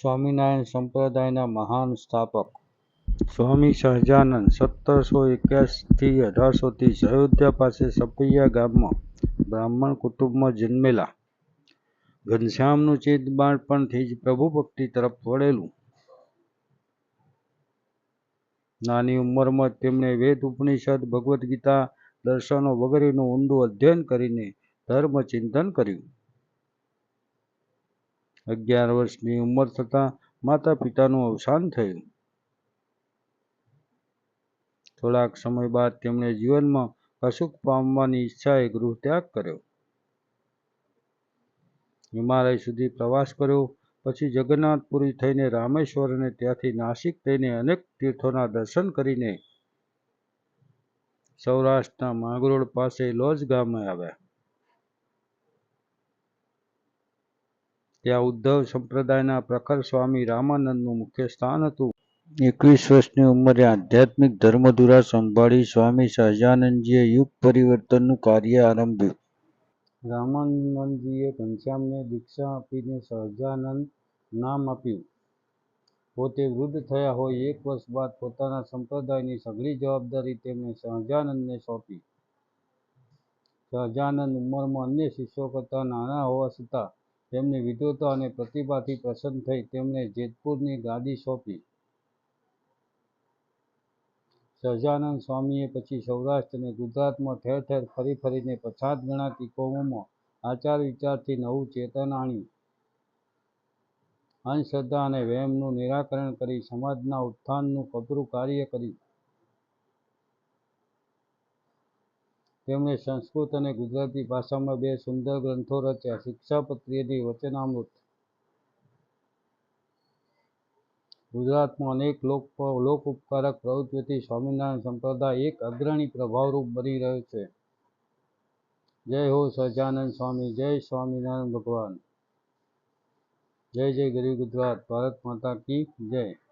સ્વામિનારાયણ સંપ્રદાયના મહાન સ્થાપક. સ્વામી સહજાનંદ સત્તરસો એક્યાસીથી અઢારસો ત્રીસ અયોધ્યા પાસે સપૈયા ગામમાં બ્રાહ્મણ કુટુંબમાં જન્મેલા. ઘનશ્યામનું ચેત બાળપણથી જ પ્રભુ ભક્તિ તરફ વળેલું. નાની ઉંમરમાં તેમણે વેદ, ઉપનિષદ, ભગવદ્ ગીતા, દર્શનો વગેરેનું ઊંડું અધ્યયન કરીને ધર્મચિંતન કર્યું. અગિયાર વર્ષની ઉંમર થતાં માતા પિતાનું અવસાન થયું. થોડાક સમય બાદ તેમણે જીવનમાં કશુંક પામવાની ઈચ્છાએ ગૃહત્યાગ કર્યો. હિમાલય સુધી પ્રવાસ કર્યો, પછી જગન્નાથપુરી થઈને રામેશ્વર અને ત્યાંથી નાસિક થઈને અનેક તીર્થોના દર્શન કરીને સૌરાષ્ટ્રના માંગરોળ પાસે લોજ ગામે આવ્યા. ત્યાં ઉદ્ધવ સંપ્રદાયના પ્રખર સ્વામી રામાનંદનું મુખ્ય સ્થાન હતું. એકવીસ વર્ષની ઉંમરે આધ્યાત્મિક ધર્મધુરા સંભાળી સ્વામી સહજાનંદજીએ યુગ પરિવર્તનનું કાર્ય આરંભ્યું. રામાનંદજીએ ઘનશ્યામને દીક્ષા આપીને સહજાનંદ નામ આપ્યું. પોતે વૃદ્ધ થયા હોય એક વર્ષ બાદ પોતાના સંપ્રદાયની સઘળી જવાબદારી તેમણે સહજાનંદને સોંપી. સહજાનંદ ઉંમરમાં અન્ય શિષ્યો કરતાં નાના હોવા છતાં તેમની વિદ્વતા અને પ્રતિભાથી પ્રસન્ન થઈ તેમણે જેતપુરની ગાદી સોંપી. સહજાનંદ સ્વામીએ પછી સૌરાષ્ટ્ર અને ગુજરાતમાં ઠેર ઠેર ફરી ફરીને પછાત ગણાતી કોમોમાં આચાર વિચારથી નવું ચેતન આણ્યું. અંધશ્રદ્ધા અને વહેમનું નિરાકરણ કરી સમાજના ઉત્થાનનું કપરું કાર્ય કર્યું. તેમણે સંસ્કૃત અને ગુજરાતી ભાષામાં બે સુંદર ગ્રંથો રચ્યા. શિક્ષાપત્રી વચનામૃત. ગુજરાતમાં અનેક લોક લોકોપકારક પ્રવૃત્તિઓથી સ્વામિનારાયણ સંપ્રદાય એક અગ્રણી પ્રભાવરૂપ બની રહ્યો છે. જય હો સહજાનંદ સ્વામી, જય સ્વામિનારાયણ ભગવાન. જય જય ગરીબ ગુજરાત, ભારત માતા કી જય.